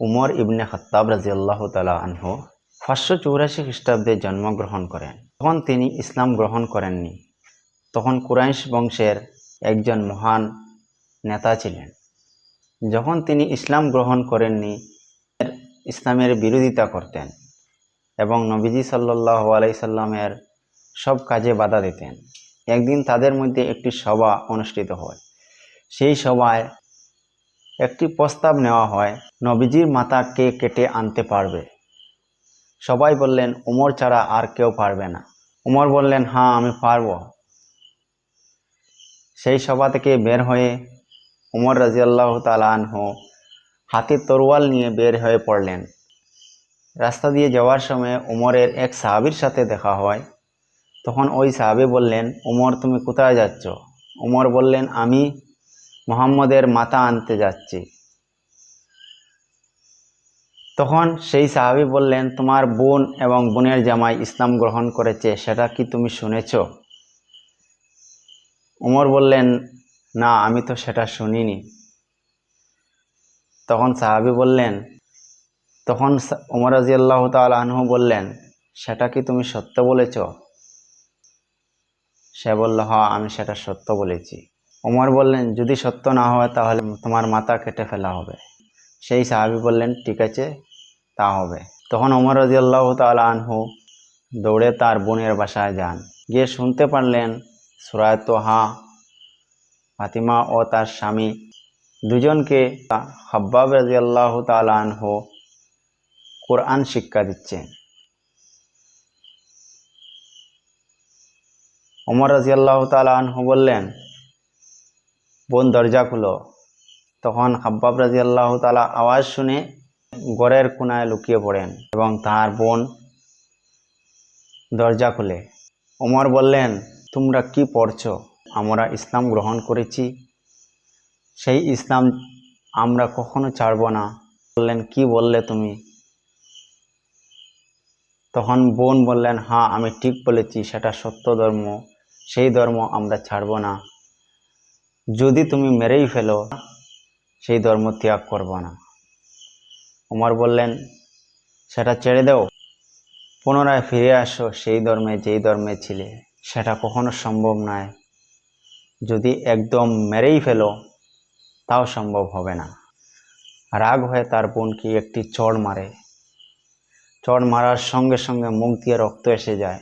উমর ইবনে খত্তাব রাজিয়াল্লাহ তালা আনহু পাঁচশো চৌরাশি খ্রিস্টাব্দে জন্মগ্রহণ করেন। তখন তিনি ইসলাম গ্রহণ করেননি। তখন কুরাইশ বংশের একজন মহান নেতা ছিলেন। যখন তিনি ইসলাম গ্রহণ করেননি, ইসলামের বিরোধিতা করতেন এবং নবীজি সাল্লাহ আলাইসাল্লামের সব কাজে বাধা দিতেন। একদিন তাদের মধ্যে একটি সভা অনুষ্ঠিত হয়। সেই সভায় একটি প্রস্তাব নেওয়া হয়, নবীজির মাথা কে কেটে আনতে পারবে? সবাই বললেন, উমর ছাড়া আর কেউ পারবে না। উমর বললেন হ্যাঁ আমি পারব। সেই সভা থেকে বের হয়ে উমর রাজিয়াল্লাহ তালানহ হাতে তরোয়াল নিয়ে বের হয়ে পড়লেন। রাস্তা দিয়ে যাওয়ার সময় উমরের এক সাহাবির সাথে দেখা হয়। তখন ওই সাহাবি বললেন, উমর, তুমি কোথায় যাচ্ছ? উমর বললেন, আমি মোহাম্মদের মাথা আনতে যাচ্ছি। তখন সেই সাহাবি বললেন, তোমার বোন এবং বোনের জামাই ইসলাম গ্রহণ করেছে, সেটা কি তুমি শুনেছ? উমর বললেন, না, আমি তো সেটা শুনিনি। তখন সাহাবি বললেন, তখন উমর রাজিয়াল্লাহ তালহু বললেন, সেটা কি তুমি সত্য বলেছ? সে বলল হ আমি সেটা সত্য বলেছি। উমর বললেন, যদি সত্য না হয় তাহলে তোমার মাথা কেটে ফেলা হবে। সেই সাহাবি বললেন, ঠিক আছে, তা হবে। তখন উমর রাজিয়াল্লাহ তালহু দৌড়ে তার বোনের বাসায় যান। গিয়ে শুনতে পারলেন সুরায়ত হা ফাতিমা ও তার স্বামী দুজনকে হাব্বাব রাজিয়াল্লাহ তালহু কোরআন শিক্ষা দিচ্ছেন। ওমর রাজিয়াল্লাহ তালহু বললেন বোন দরজা খুলো। তখন হাব্বাব রাজিয়াল্লাহ তালা আওয়াজ শুনে গড়ের কোনায় লুকিয়ে পড়েন এবং তার বোন দরজা খুলে। ওমর বললেন, তোমরা কি পড়ছো? আমরা ইসলাম গ্রহণ করেছি। সেই ইসলাম আমরা কখনো ছাড়ব না। বললেন, কি বললে তুমি? তখন বোন বললেন হ্যাঁ আমি ঠিক বলেছি, সেটা সত্য ধর্ম। সেই ধর্ম আমরা ছাড়ব না। যদি তুমি মেরেই ফেলো, সেই ধর্ম ত্যাগ করব না। উমর বললেন, সেটা ছেড়ে দাও। পুনরায় ফিরে আসো সেই ধর্মে যেই ধর্মে ছিলে। সেটা কখনো সম্ভব নয়। যদি একদম মেরেই ফেলো, তাও সম্ভব হবে না। রাগ হয়ে তার বোনকে একটি চড় মারে। চড় মারার সঙ্গে সঙ্গে মুখ দিয়ে রক্ত এসে যায়।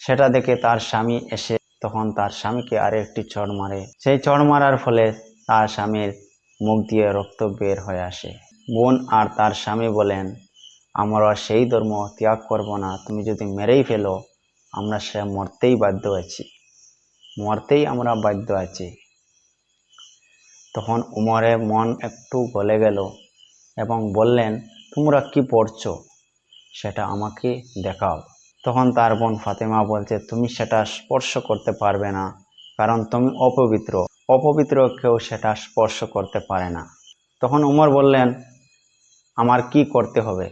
সেটা দেখে তার স্বামী এসে তখন তার স্বামীকে আরে একটি চড় মারে। সেই চড় মারার ফলে তার স্বামীর মুখ দিয়ে রক্ত বের হয়ে আসে। বোন আর তার স্বামী বলেন, আমরা সেই ধর্ম ত্যাগ করব না। তুমি যদি মেরেই ফেলো, আমরা সে মরতেই বাধ্য আছি। মরতেই আমরা বাধ্য আছি। তখন উমরের মন একটু গলে গেল এবং বললেন, তোমরা কি পড়ছো? সেটা আমাকে দেখাও। তখন তার বোন ফাতেমা বলছে, তুমি সেটা স্পর্শ করতে পারবে না, কারণ তুমি অপবিত্র। অপবিত্র কেউ সেটা স্পর্শ করতে পারে না। তখন উমর বললেন, আমার কি করতে হবে?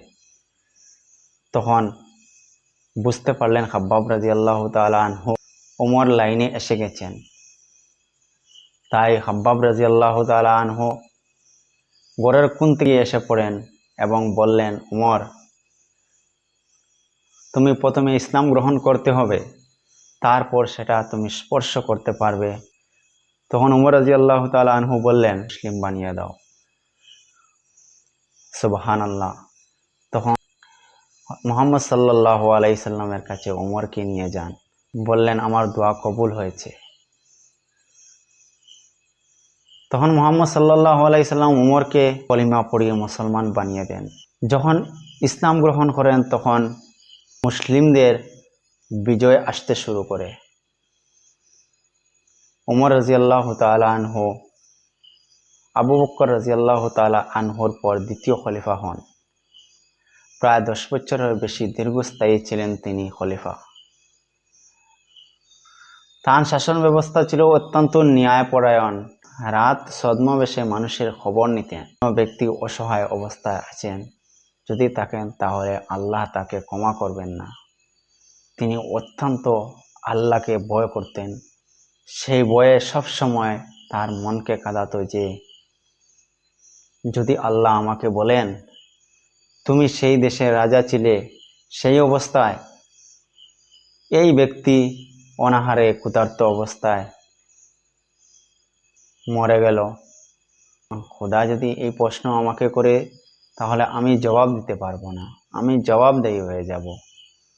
তখন বুঝতে পারলেন হাব্বাব রাজি আল্লাহ তালহু উমর লাইনে এসে গেছেন। তাই হাব্বাব রাজি আল্লাহ তালহু গড়ের কোন থেকে এসে পড়েন এবং বললেন, উমর তুমি প্রথমে ইসলাম গ্রহণ করতে হবে, তারপর সেটা তুমি স্পর্শ করতে পারবে। তখন উমর রাজি আল্লাহ তালা আনহু বললেন, মুসলিম বানিয়ে দাও। সুবাহান আল্লাহ তখন মোহাম্মদ সাল্লাহ আলাইসাল্লামের কাছে উমরকে নিয়ে যান। বললেন, আমার দোয়া কবুল হয়েছে। তখন মোহাম্মদ সাল্লাহ আলাইসাল্লাম উমরকে কলিমা পড়িয়ে মুসলমান বানিয়ে দেন। যখন ইসলাম গ্রহণ করেন, তখন মুসলিমদের বিজয় আসতে শুরু করে। উমর রাজিয়াল্লাহ তালা আনহ, আবু বক্কর রাজিয়াল্লাহ তালা আনহর পর দ্বিতীয় খলিফা হন। প্রায় দশ বছরের বেশি দীর্ঘস্থায়ী ছিলেন তিনি খলিফা। তার শাসন ব্যবস্থা ছিল অত্যন্ত ন্যায়পরায়ণ। রাত ছদ্মবেশে মানুষের খবর নিতেন কোনো ব্যক্তি অসহায় অবস্থায় আছেন। যদি থাকেন, তাহলে আল্লাহ তাকে ক্ষমা করবেন না। তিনি অত্যন্ত আল্লাহকে ভয় করতেন। সেই বয়ে সব সময় তার মনকে কাঁদাতো যে, যদি আল্লাহ আমাকে বলেন, তুমি সেই দেশের রাজা ছিলে, সেই অবস্থায় এই ব্যক্তি অনাহারে ক্ষুধার্ত অবস্থায় মরে গেল। খোদা যদি এই প্রশ্ন আমাকে করে তাহলে আমি জবাব দিতে পারব না। আমি জবাবদেহি হয়ে যাব।